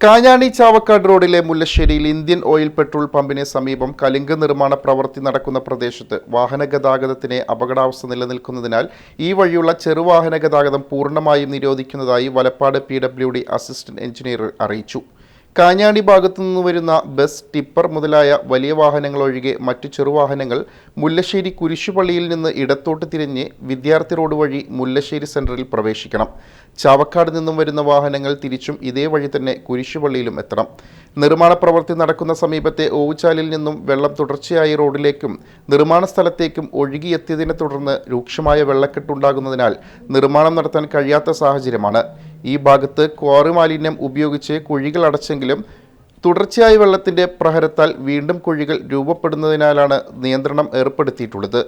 കാഞ്ഞാണി ചാവക്കാട് റോഡിലെ മുല്ലശ്ശേരിയിൽ Indian oil petrol പമ്പിന് സമീപം കലുങ്ക് നിർമ്മാണ പ്രവൃത്തി നടക്കുന്ന പ്രദേശത്ത് വാഹന ഗതാഗതത്തിന് അപകടാവസ്ഥ നിലനിൽക്കുന്നതിനാൽ ഈ വഴിയുള്ള ചെറുവാഹന ഗതാഗതം പൂർണമായും നിരോധിക്കുന്നതായി വലപ്പാട് പി അസിസ്റ്റന്റ് എഞ്ചിനീയർ അറിയിച്ചു. കാഞ്ഞാണി ഭാഗത്തു നിന്ന് വരുന്ന ബസ് ടിപ്പർ മുതലായ വലിയ വാഹനങ്ങൾ ഒഴികെ മറ്റു ചെറുവാഹനങ്ങൾ മുല്ലശ്ശേരി കുരിശുപള്ളിയിൽ നിന്ന് ഇടത്തോട്ട് തിരിഞ്ഞ് വിദ്യാർത്ഥി റോഡ് വഴി മുല്ലശ്ശേരി സെന്ററിൽ പ്രവേശിക്കണം. ചാവക്കാട് നിന്നും വരുന്ന വാഹനങ്ങൾ തിരിച്ചും ഇതേ വഴി തന്നെ കുരിശുപള്ളിയിലും എത്തണം. നിർമ്മാണ പ്രവൃത്തി നടക്കുന്ന സമീപത്തെ ഓവുചാലിൽ നിന്നും വെള്ളം തുടർച്ചയായി റോഡിലേക്കും നിർമ്മാണ സ്ഥലത്തേക്കും ഒഴുകിയെത്തിയതിനെ തുടർന്ന് രൂക്ഷമായ വെള്ളക്കെട്ടുണ്ടാകുന്നതിനാൽ നിർമ്മാണം നടത്താൻ കഴിയാത്ത സാഹചര്യമാണ്. ഈ ഭാഗത്ത് ക്വാറി മാലിന്യം ഉപയോഗിച്ച് കുഴികൾ അടച്ചെങ്കിലും തുടർച്ചയായി വെള്ളത്തിന്റെ പ്രഹരത്താൽ വീണ്ടും കുഴികൾ രൂപപ്പെടുന്നതിനാലാണ് നിയന്ത്രണം ഏർപ്പെടുത്തിയിട്ടുള്ളത്.